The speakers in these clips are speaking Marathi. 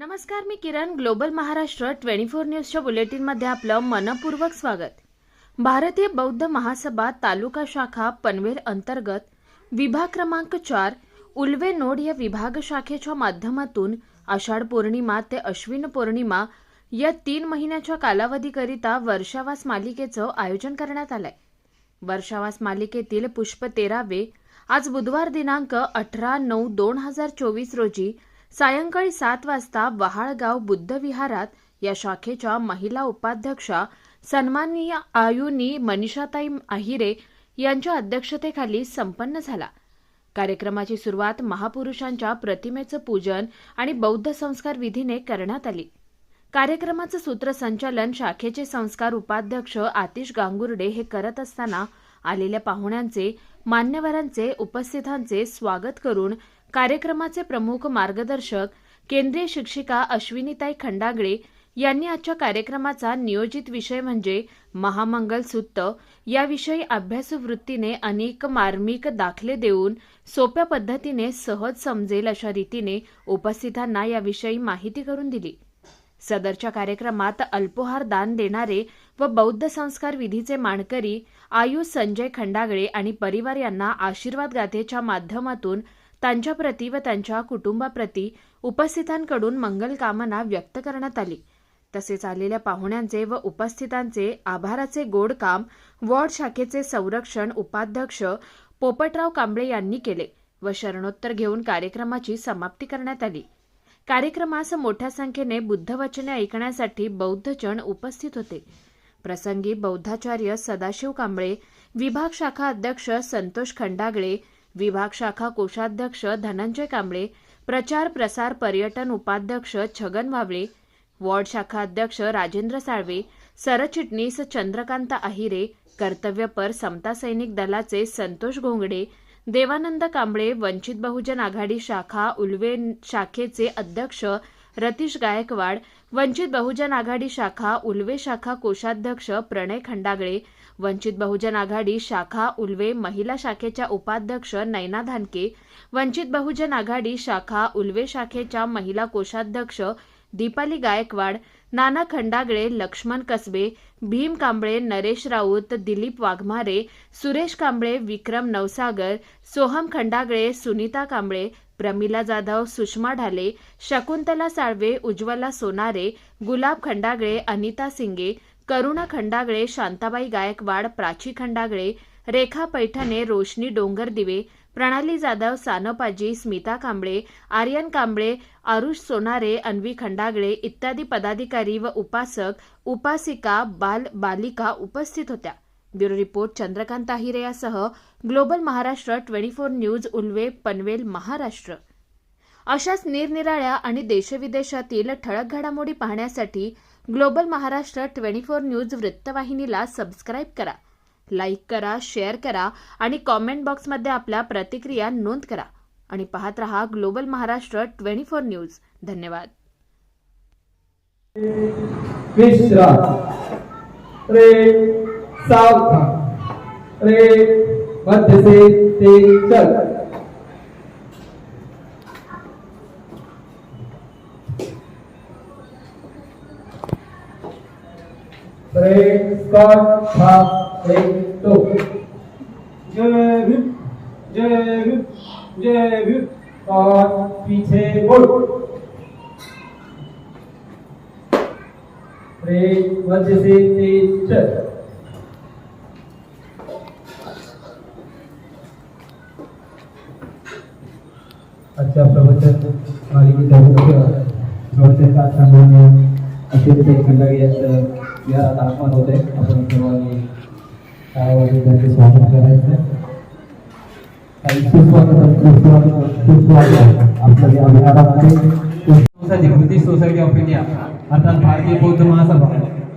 नमस्कार मी Kiran global Maharashtra twenty four न्यूजच्या बुलेटिनमध्ये आपलं मनपूर्वक स्वागत. भारतीय बौद्ध महासभा तालुका शाखा पनवेल अंतर्गत विभाग क्रमांक चार उल्वे नोड या विभाग शाखेच्या माध्यमातून आषाढ पौर्णिमा ते अश्विन पौर्णिमा या तीन महिन्याच्या कालावधीकरिता वर्षावास मालिकेचं आयोजन करण्यात आलंय. वर्षावास मालिकेतील पुष्प तेरावे आज बुधवार दिनांक अठरा नऊ दोन हजार चोवीस रोजी सायंकाळी सात वाजता वहाळगाव बुद्धविहारात या शाखेच्या महिला उपाध्यक्षा सन्माननीय आयुनी मनीषाताई आहिरे यांच्या अध्यक्षतेखाली संपन्न झाला. कार्यक्रमाची सुरुवात महापुरुषांच्या प्रतिमेचं पूजन आणि बौद्ध संस्कार विधीने करण्यात आली. कार्यक्रमाचं सूत्रसंचालन शाखेचे संस्कार उपाध्यक्ष आतिश गांगुर्डे हे करत असताना आलेल्या पाहुण्यांचे मान्यवरांचे उपस्थितांचे स्वागत करून कार्यक्रमाचे प्रमुख मार्गदर्शक केंद्रीय शिक्षिका अश्विनीताई खंडागळे यांनी आजच्या कार्यक्रमाचा नियोजित विषय म्हणजे महामंगल सुत्त याविषयी अभ्यासू वृत्तीने अनेक मार्मिक दाखले देऊन सोप्या पद्धतीने सहज समजेल अशा रीतीने उपस्थितांना याविषयी माहिती करून दिली. सदरच्या कार्यक्रमात अल्पोहार दान देणारे व बौद्ध संस्कार विधीचे मानकरी आयुष संजय खंडागळे आणि परिवार यांना आशीर्वाद गाथेच्या माध्यमातून त्यांच्याप्रती व त्यांच्या कुटुंबाप्रती उपस्थितांकडून मंगलकामना व्यक्त करण्यात आली. तसेच आलेल्या पाहुण्यांचे व उपस्थितांचे आभाराचे गोड काम वॉर्ड शाखेचे संरक्षण उपाध्यक्ष पोपटराव कांबळे यांनी केले व शरणोत्तर घेऊन कार्यक्रमाची समाप्ती करण्यात आली. कार्यक्रमास मोठ्या संख्येने बुद्धवचने ऐकण्यासाठी बौद्धजन उपस्थित होते. प्रसंगी बौद्धाचार्य सदाशिव कांबळे विभाग शाखा अध्यक्ष संतोष खंडागळे विभाग शाखा कोषाध्यक्ष धनंजय कांबळे प्रचार प्रसार पर्यटन उपाध्यक्ष छगन वावळे वॉर्ड शाखा अध्यक्ष राजेंद्र साळवे सरचिटणीस चंद्रकांत आहिरे कर्तव्यपर समता सैनिक दलाचे संतोष घोंगडे देवानंद कांबळे वंचित बहुजन आघाडी शाखा उल्वे शाखेचे अध्यक्ष रतीश गायकवाड वंचित बहुजन आघाडी शाखा उल्वे शाखा कोषाध्यक्ष प्रणय खंडागळे वंचित बहुजन आघाडी शाखा उल्वे महिला शाखेच्या उपाध्यक्ष नैना धानके वंचित बहुजन आघाडी शाखा उल्वे शाखेच्या महिला कोषाध्यक्ष दीपाली गायकवाड नाना खंडागळे लक्ष्मण कसबे भीम कांबळे नरेश राऊत दिलीप वाघमारे सुरेश कांबळे विक्रम नवसागर सोहम खंडागळे सुनीता कांबळे प्रमिला जाधव सुषमा ढाले शकुंतला साळवे उज्ज्वला सोनारे गुलाब खंडागळे अनिता सिंगे करुणा खंडागळे शांताबाई गायकवाड प्राची खंडागळे रेखा पैठणे रोशनी डोंगर दिवे प्रणाली जाधव सानपाजी स्मिता कांबळे आर्यन कांबळे आरुष सोनारे अन्वी खंडागळे इत्यादी पदाधिकारी व उपासक उपासिका बाल बालिका उपस्थित होत्या. ब्युरो रिपोर्ट चंद्रकांत आहिरे यासह global Maharashtra twenty four news Ulwe Panvel Maharashtra. अशाच निरनिराळ्या आणि देशविदेशातील ठळक घडामोडी पाहण्यासाठी global Maharashtra twenty four news वृत्तवाहिनीला सबस्क्राईब करा लाईक करा शेअर करा आणि कॉमेंट बॉक्समध्ये आपल्या प्रतिक्रिया नोंद करा. आणि पाहत रहा global Maharashtra twenty four news. धन्यवाद. रे सावधान. रे मध्य से तेज चल. रेकॉर्ड स्कॉट एक तो जय भीम जय भीम जय भीम और पीछे बोल। रे मध्य से तेज चल। अच्छा प्रवचन। मालिकेच्या मुख्य प्रवचनकार सन्मान्य अश्विनी खंडागे यांचं विहारात आगमन होते आपण सर्वांनी टाळ्यावाजवून त्यांचे स्वागत करायचं. काही आपल्या विहारामध्ये सोसायटी सोसायटी ऑफ इंडिया अर्थात भारतीय बौद्ध महासभा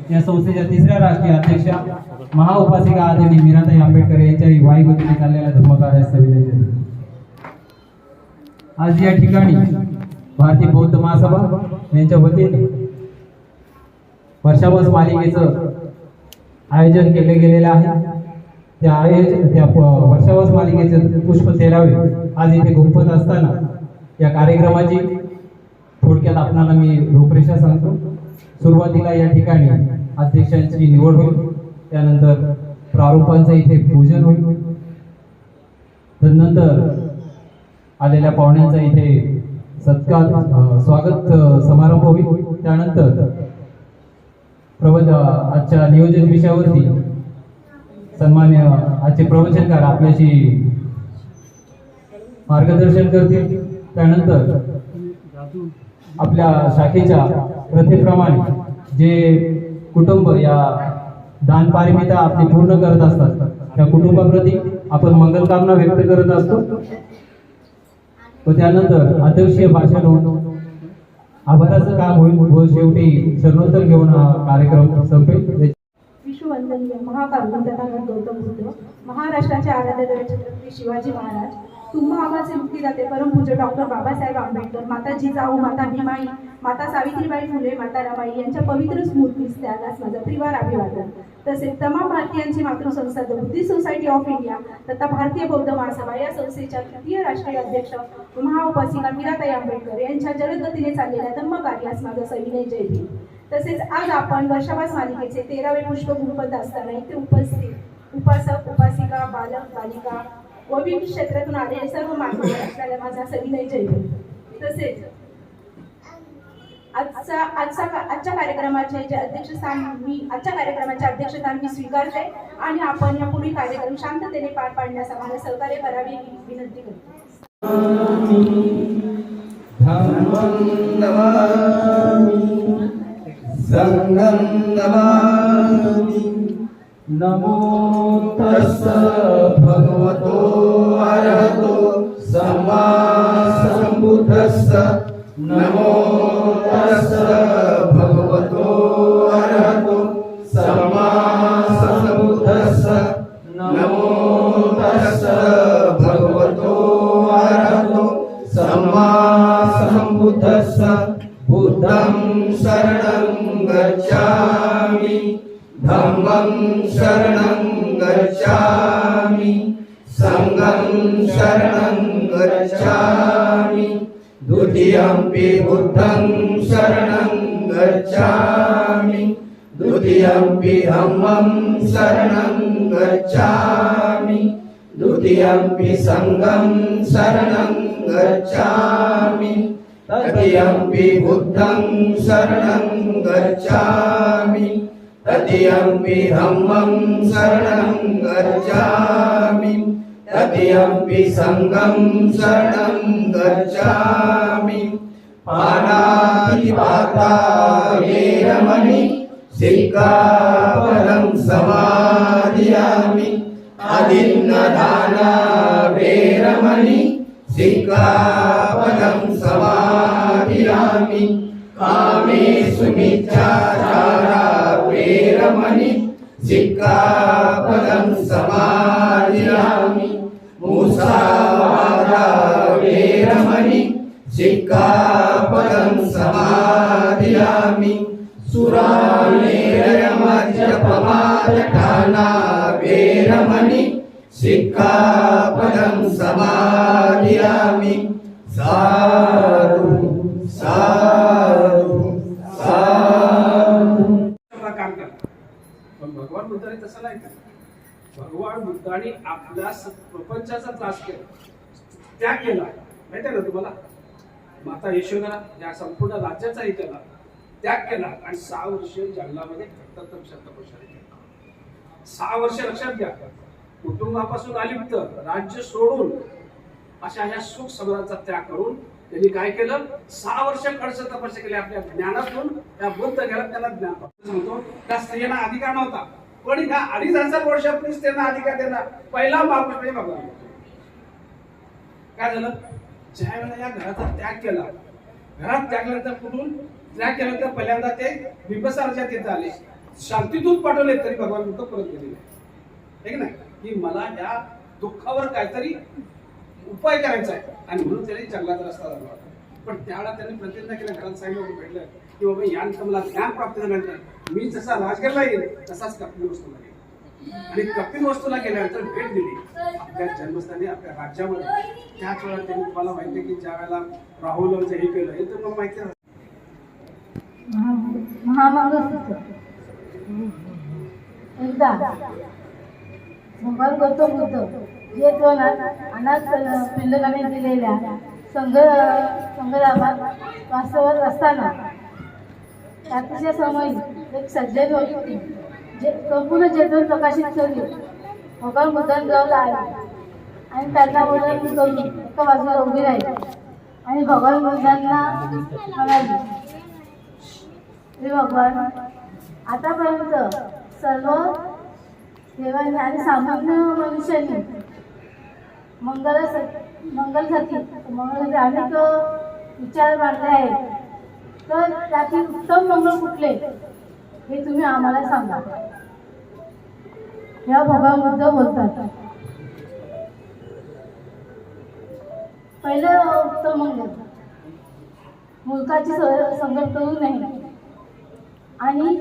या संस्थेच्या तिसऱ्या राष्ट्रीय अध्यक्षा महाउपासिका आदरणीय मीराताई आंबेडकर यांच्याही वाईगुतीने चाललेल्या धर्मकार्यास विनंती आज या ठिकाणी भारतीय बौद्ध महासभा यांच्या वतीने वर्षावास मालिकेचं आयोजन केले गेलेलं आहे. त्या आयोजन त्या प- मालिकेचे पुष्प तेरावे. आज इथे गुंपत असताना या कार्यक्रमाची थोडक्यात आपणाला मी रूपरेषा सांगतो. सुरुवातीला या ठिकाणी अध्यक्षांची निवड होईल. त्यानंतर प्रारूपांचं इथे पूजन होईल. तदनंतर आलेल्या पाहुण्यांचा इथे सत्कार स्वागत समारंभ होईल. त्यानंतर प्रवच आजच्या नियोजन विषयावरती सन्मान्य आजचे प्रवचनकार आपल्याशी मार्गदर्शन करतील. त्यानंतर आपल्या शाखेच्या प्रथेप्रमाणे जे कुटुंब या दान आपली पूर्ण करत असतात त्या कुटुंबाप्रती आपण मंगलकामना व्यक्त करत असतो. व त्यानंतर अध्यक्षीय भाषण होऊन आभाराचं काम होईल व शेवटी शरणोत्तर घेऊन हा कार्यक्रम संपेल. विश्ववंदनीय महाकारुणी तथागत गौतम बुद्ध महाराष्ट्राचे आराध्य दैवत छत्रपती शिवाजी महाराज तुम्हा आवाचे मुक्तीदाते परमपूज्य डॉक्टर बाबासाहेब आंबेडकर माता जिजाऊ माता भीमाई माता सावित्रीबाई फुले माता रमाई यांच्या पवित्र स्मृतीस त्यागास माझं त्रिवार अभिवादन. तसेच तमाम भारतीयांची मातृसंस्था the Buddhist Society of India तथा भारतीय बौद्ध महासभा या संस्थेच्या तृतीय राष्ट्रीय अध्यक्ष महाउपासिका मीराताई आंबेडकर यांच्या जलदगतीने चाललेल्या धम्म कार्यास माझा सविनय जय तसेच आज आपण वर्षावास मालिकेचे तेरावे पुष्प गुरुपद असताना इथे उपस्थित उपासक उपासिका बालक बालिका व विविध क्षेत्रातून आलेले सर्व मान्यवर असणाऱ्या माझा सविनय जय तसेच आजचा आजचा आजच्या कार्यक्रमाचे जे अध्यक्षस्थान मी आजच्या कार्यक्रमाचे अध्यक्षस्थान मी स्वीकारते आणि आपण या पुढील कार्यक्रम शांततेने पार पाडण्यास आम्हाला सहकार्य करावे ही विनंती करतो संगम नमो तस्स भगवतो अर्हतो सम्मा सम्बुद्धस्स नमो भगवतो नमो भगवतो शरणं शरणं गच्छामि। सङ्गं शरणं गच्छामि। द्वितीयम्पि बुद्धं शरणं गच्छामि। द्वितीयम्पि धम्मं शरणं गच्छामि। द्वितीयम्पि सङ्गं शरणं गच्छामि। तदीयम्पि बुद्धं शरणं गच्छामि। तदीयम्पि धम्मं शरणं गच्छामि। तदीयम्पि सङ्गं शरणं गच्छामि पाणातिपाता वेरमणि सिक्कापदं समादियामि। अदिन्नदाना वेरमणि सिक्कापदं समादियामि। कामेषु मिथ्याचारा वेरमणि सिक्कापदं समादियामि। वेरमणि सिक्कापदं समादियामि सुरामेरयमद्यपमादठाना वेरमणि सिक्कापदं समाधियामि। साधु साधु साधु। काम करतात पण भगवान बुद्धाने तसं नाही केलं भगवान बुद्धाने आपल्या प्रपंचाचा त्रास केला. त्या केला. माहिती आहे ना तुम्हाला? माता यशोधरा या संपूर्ण राज्याचाही त्याला त्याग केला. आणि सहा वर्ष जंगलामध्ये तपश्चर्या केला. सहा वर्ष लक्षात घ्या. कुटुंबापासून अलिप्त राज्य सोडून अशा ह्या सुख सगळ्यांचा त्याग करून त्यांनी काय केलं? सहा वर्ष खडस तपस्या केली आपल्या ज्ञानातून. त्या बुद्ध गेला त्याला ज्ञान म्हणतो त्या स्त्रियांना अधिकार नव्हता. पण ह्या अडीच हजार वर्षापूर्वी स्त्रियांना अधिकार देणार. पहिला महापुरुष म्हणजे बघा काय झालं? ज्या वेळेला या घराचा त्याग केला. घरात त्यागल्यानंतर कुठून? त्याग केल्यानंतर पहिल्यांदा ते बिंबसाराच्या तिथे आले. शांतीदूत पाठवले तरी भगवान बुद्ध परत गेले ठीक ना की मला या दुःखावर काहीतरी उपाय करायचा आहे. आणि म्हणून त्याने जंगलाचा रस्ता धरला. होता पण त्यावेळेला त्यांनी प्रतिज्ञा केल्या घरात सांगितलं भेटलं. की बाबा या मला ज्ञान प्राप्त झाल्यानंतर मी जसा राजगडला येईल तसाच कपिल वस्तूला येईल आणि कपिल वस्तूला गेल्यानंतर भेट दिली. आपल्या जन्मस्थानी आपल्या राज्यामध्ये. त्याच वेळा त्यांनी तुम्हाला माहिती की ज्या वेळेला राहुल हे केलं हे तुम्हाला माहिती आहे. गौतम बुद्ध जे दोन अनाथ पिल्लकाने दिलेल्या संघ संघराबाद वास्तवात असताना अतिशय समयी एक सज्जन होती जे संपूर्ण जगभर प्रकाशित केली भगवान बुद्धांजवळ आले आणि त्यांना बोलत करून एका बाजूला उभी राहिली. आणि भगवान बुद्धांना म्हणाली हे भगवान आतापर्यंत सर्व देवांनी आणि सामान्य मनुष्यांनी मंगलासाठी मंगलसाठी मंगलासाठी अनेक विचार मांडले आहेत. तर त्यातील उत्तम मंगल कुठले? हे तुम्ही आम्हाला सांगा. या भगवान बोलतात. पहिलं तर मग मुलकाची संगत करू नये. आणि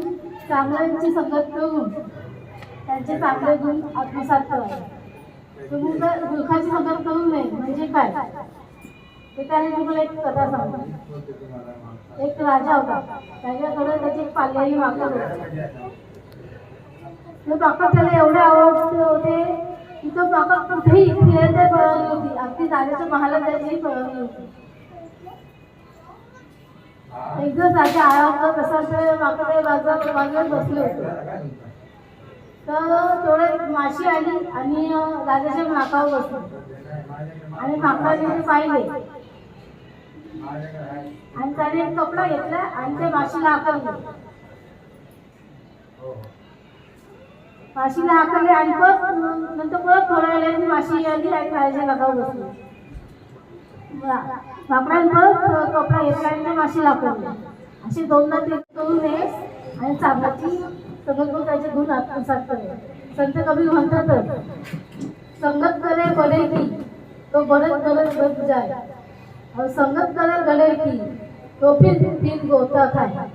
चांगल्यांची संगत करून त्यांचे चांगले गुण आत्मसात करावे तुम्ही संगत करू नये. म्हणजे काय? ते त्याने तुम्हाला एक कथा सांगतो एक राजा होता. त्याच्याकडे त्याची एक पाल्याही माकड होती. माकड त्याला एवढे आवडते होते की तो माकड कुठेही फिरायला पळवली होती अगदी राजाच्या महाला त्याची पळवली होती एक दिवस राजा आला होता तसा ते माकडे बाजूला बाजूला बसले होते. तर थोडे माशी आली आणि राजाच्या नाकावर बसली. आणि माकडाने पाहिले. आणि त्याने एक कपडा घेतला आणि ते माशीला आकारले माशीला आकारले आणि परत नंतर परत थोड्या वेळाने माशी आली आणि खायच्या लगाव बसली. माकडाने परत कपडा घेतला आणि ते माशीला आकारले असे दोनदा ते करून नये आणि चांगल्याची सगळं त्याचे गुण आत्मसात करे. संत कवी म्हणतातच संगत करे बडे की तो बरत बरत बच जाय. और संगत कलर गले की तो फिर फिर गोता खाय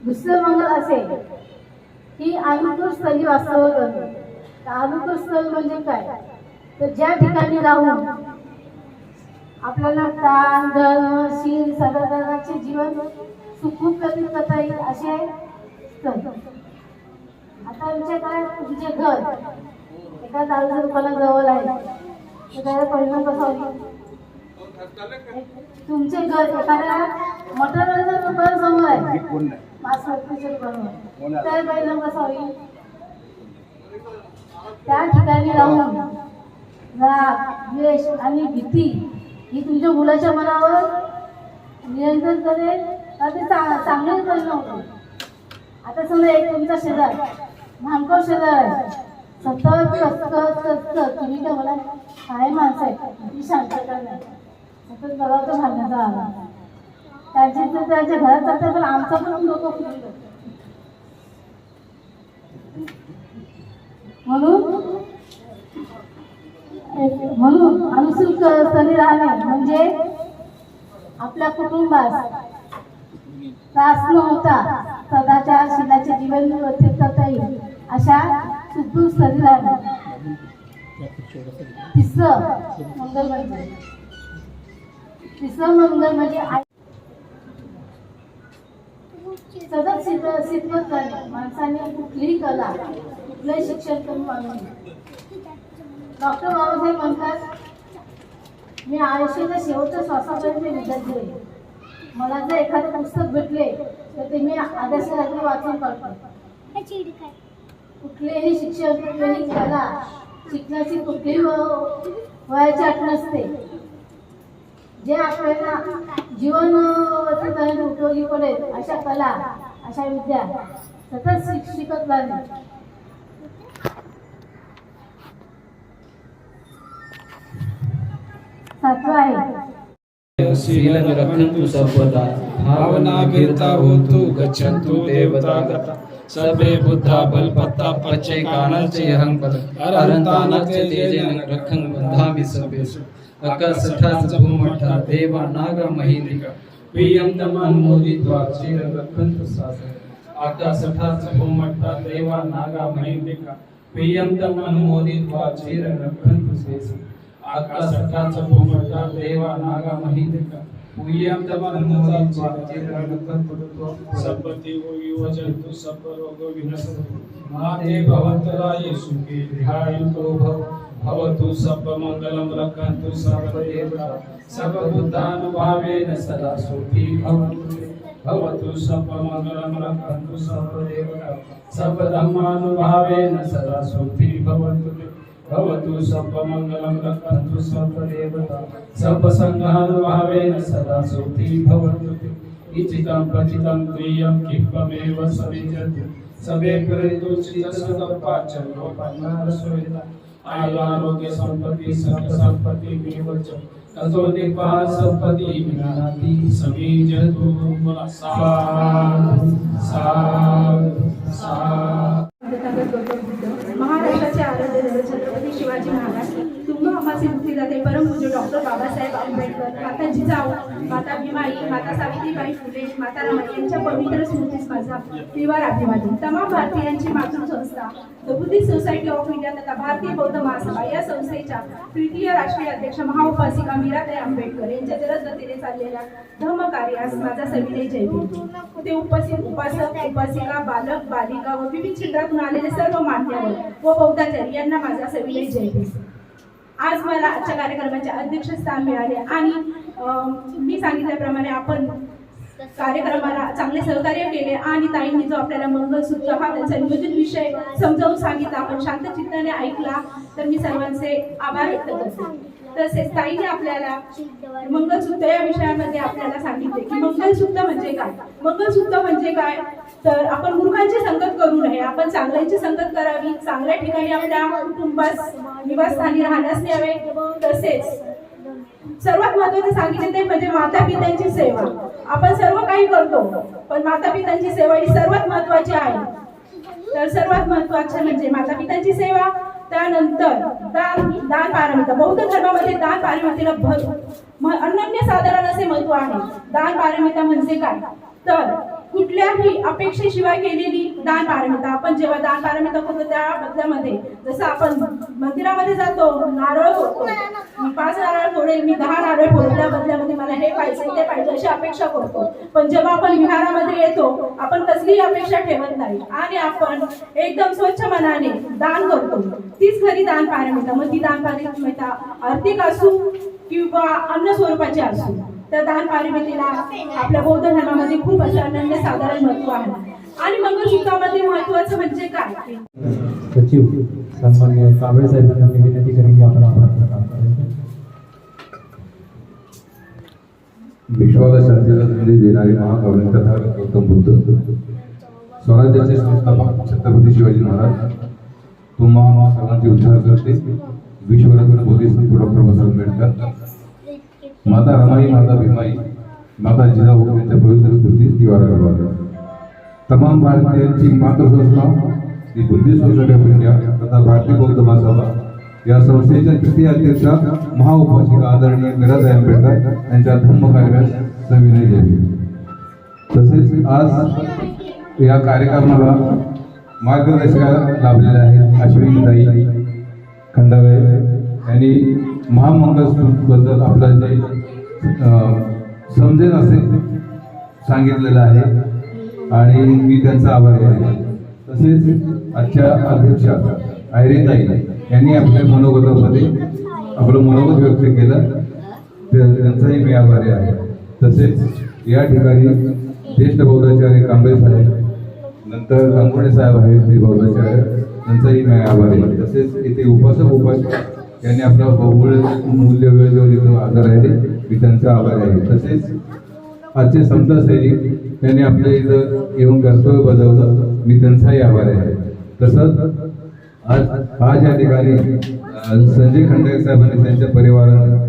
दुसरं मंगल असे की अनुकूल स्थळी वास्तव करणे. तर अनुकूल स्थळ म्हणजे काय? तर ज्या ठिकाणी राहून आपल्याला ताण धर्म शील सदाचाराचे जीवन सुखरूप कमी करता येईल असे स्थळ आता विचार काय तुमचे घर एका दारूच्या दुकानाजवळ आहे. त्याचा परिणाम कसा होईल तुमचे घर एखाद्या मटरवाल्याच्या दुकानासमोर आहे. मांस वस्तूच्या दुकानावर त्याचा परिणाम कसा होईल? त्या ठिकाणी राहून राग द्वेष आणि भीती ही तुमच्या मुलाच्या मनावर नियंत्रण करेल. तर ते चांगले परिणाम होईल आता समजा एक तुमचा शेजार. भांडखोर शेजार आहे. सतत कसकत तुम्ही काय मला काय माणसं आहेत. ती शांतता नाही. सतत घराचं भांडण्याचा आला त्यांची तर त्यांच्या घरात जातात पण आमचं पण लोक म्हणून? म्हणून अनुसूल स्थळी राहणे म्हणजे आपल्या कुटुंबास त्रास न होता. सदाच्या शिलाचे जीवन व्यतीत करता येईल. अशा सुदृढ स्थळी राहणे. तिसरं मंगल म्हणजे तिसरं मंगल म्हणजे सतत शिक शिकवत करणे माणसाने कुठलीही कला कुठलंही शिक्षण करून मानू नये डॉक्टर बाबासाहेब म्हणतात मी आयुष्याच्या शेवटच्या श्वासापर्यंत विद्यार्थी होईल मला जर एखादे पुस्तक भेटले तर ते मी आदर्श रात्री वाचून काढतो. कुठलेही शिक्षण कुठलेही कला शिकण्याची कुठलीही हो, वयाची अट नसते जे आपल्याला जीवन हो, व्यतीत उपयोगी पडेल अशा कला अशा विद्या सतत शिक शिकत राहणे सातवं आहे. शीलं रक्षन्तु सर्वदा भावना गिरता होतु गच्छन्तु देवता गता. सर्वे बुद्धा बल बलपत्ता पच्चे कानचे अहंपद अरंतानस्य तेजेन रक्षं बन्धामि सर्वेषु। अकसठास भूमठा देवा नाग महीन्द्रिका। प्रियं तमन्मोदित्वा रक्षन्तु शासनं आकाशठाच भूमट्टा देवा नागा महेंद्रिका प्रियंतम अनुमोदित्वा चिर रक्षन्तु शेषम् आकाशठाच भूमट्टा देवा नागा महिंद्रिका पूय्यं संपत्ति वो जंतु सब भवन्तराय भव भवतु सर्वमङ्गलं रक्षन्तु सर्वदेवता सर्वभूतानुभावेन सदा सुखी भवन्तु। भवतु सर्वमङ्गलं रक्षन्तु सर्वदेवता सर्वधर्मानुभावेन सदा सुखी भवन्तु। भवतु सर्वमङ्गलं रक्षन्तु सर्वदेवता सर्वसङ्घानुभावेन सदा सुखी भवन्तु इचितं प्रचितं प्रियं किप्पमेव सविजतु। सवे प्रेरितो श्रीतसदपाचं लोपन्नारसोयिता आयुरारोग्य संपत्ति सर्व संपत्ति विवच ततो निपात संपत्ति विनाति समीजतु। साधु साधु साधु तथागत गौतम बुद्ध महाराष्ट्राचे आराध्य दैवत छत्रपती शिवाजी महाराज तुंग अमासे मुक्तीदाते परमपूज्य डॉक्टर बाबासाहेब आंबेडकर माता जिजाऊ माता भीमाई माता सावित्रीबाई फुले माता रमाई यांच्या पवित्र स्मृतीस माझा विवार अभिवादन. तमाम भारतीयांची मातृसंस्था the Buddhist Society of India तथा भारतीय बौद्ध महासभा या संस्थेच्या तृतीय राष्ट्रीय अध्यक्ष महाउपासिका मीराताई आंबेडकर यांच्या जलदगतीने चाललेल्या धम्म कार्यास माझा सविनय जय ते उपस्थित उपासक उपासिका बालक बालिका व विविध क्षेत्रातून आलेले सर्व मान्यवर व बौद्धाचार्य यांना माझा सविनय जय आज मला आजच्या कार्यक्रमाचे अध्यक्षस्थान मिळाले आणि मी सांगितल्याप्रमाणे आपण कार्यक्रमाला चांगले सहकार्य केले आणि ताईंनी जो आपल्याला मंगलसूत्र हा त्यांचा नियोजित विषय समजावून सांगितला आपण शांत चित्ताने ऐकला तर मी सर्वांचे आभार व्यक्त करते. तसेच ताईने आपल्याला मंगलसूत्र या विषयामध्ये आपल्याला सांगितले की मंगलसूत्र म्हणजे काय? मंगलसूत्र म्हणजे काय? तर आपण मूर्खांची संगत करू नये. आपण चांगल्यांची संगत करावी. चांगल्या ठिकाणी आपल्या कुटुंबास निवासस्थानी राहण्यास यावे तसेच सर्वात महत्वाचं सांगितले ते म्हणजे माता पित्यांची सेवा. आपण सर्व काही करतो पण माता पित्यांची सेवा ही सर्वात महत्वाची आहे. तर सर्वात महत्वाचं म्हणजे माता पित्यांची सेवा. त्यानंतर दान दान पारमिता. बौद्ध धर्मामध्ये दान पारमितेला भर अनन्य साधारण असे महत्त्व आहे. दान पारमिता म्हणजे काय? तर कुठल्याही अपेक्षेशिवाय केलेली दान पारमिता. आपण जेव्हा दान पारमिता करतो त्या बदल्यामध्ये जसं आपण मंदिरामध्ये जातो नारळ फोडतो. मी पाच नारळ फोडेल मी दहा नारळ फोडेल त्या बदल्यामध्ये मला हे पाहिजे ते पाहिजे अशी अपेक्षा करतो. पण जेव्हा आपण विहारामध्ये येतो आपण कसलीही अपेक्षा ठेवत नाही. आणि आपण एकदम स्वच्छ मनाने दान करतो. तीच खरी दान पारमिता. मग ती दान पारमिता आर्थिक असू किंवा अन्न स्वरूपाची असू. तर दान पारमितेला आपल्या बौद्ध धर्मामध्ये खूप असं अनन्य साधारण महत्त्व आहे. आणि मंगळसूत्रामध्ये महत्वाचं म्हणजे काय? सचिव सन्मान्य कांबळे साहेबांना मी विनंती करेन की आपण आपलं काम करायचं विश्वाला संदेश देणारे महाकाव्य तथा गौतम बुद्ध. स्वराज्याचे संस्थापक छत्रपती शिवाजी महाराज. तुम्हा आम्हा सर्वांचे उच्चार करते. विश्वरत्न बोधिसत्व डॉक्टर बाबासाहेब आंबेडकर माता रमाई माता भीमाई माता जिजाऊ यांच्या पवित्र स्मृतीस दिवारा घालवा तमाम भारतीयांची मातृसंस्था ही बुद्धिस्ट सोसायटी ऑफ इंडिया तथा भारतीय बौद्ध महासभा या संस्थेच्या तृतीय अध्यक्षा महाउपासिका आदरणीय मीराताई आंबेडकर यांच्या धम्म कार्यास सविनय द्यावी तसेच आज या कार्यक्रमाला मार्गदर्शिका लाभलेल्या आहेत अश्विनीताई खंडागळे यांनी महामंगलबद्दल आपला जे समजेल असे सांगितलेलं आहे. आणि मी त्यांचा आभारी आहे. तसेच आजच्या अध्यक्षा आयरेताई यांनी आपल्या मनोगतामध्ये आपलं मनोगत व्यक्त केलं. त्यांचाही मी आभारी आहे. तसेच या ठिकाणी ज्येष्ठ बौद्धाचार्य कांबळे साहेब नंतर अंकुणे साहेब आहेत ते बौद्धाचार्य त्यांचाही मी आभारी आहे. तसेच इथे उपासक उपासक यांनी आपला बहुमूल्य मूल्य वेळ देऊन इथं हजर राहिले मी त्यांचा आभारी आहे. तसेच आजचे समता सैनिक त्यांनी आपल्या इथं येऊन कर्तव्य बजावलं. मी त्यांचाही आभारी आहे. तसंच आज आज या ठिकाणी संजय खंडागरे साहेबांनी त्यांच्या परिवारानं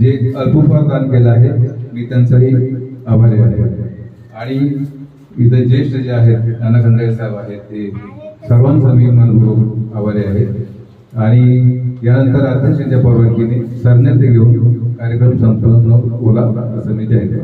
जे अल्पफार दान केलं आहे मी त्यांचाही आभारी आहे. आणि इथं ज्येष्ठ जे आहेत नाना खंडागरे साहेब आहेत ते सर्वांचा मी मनपूर्वक आभारी आहे. आणि यानंतर अध्यक्षांच्या परवानगीने सरण्यात घेऊन कार्यक्रम संपन्न होला असं मी जाहीर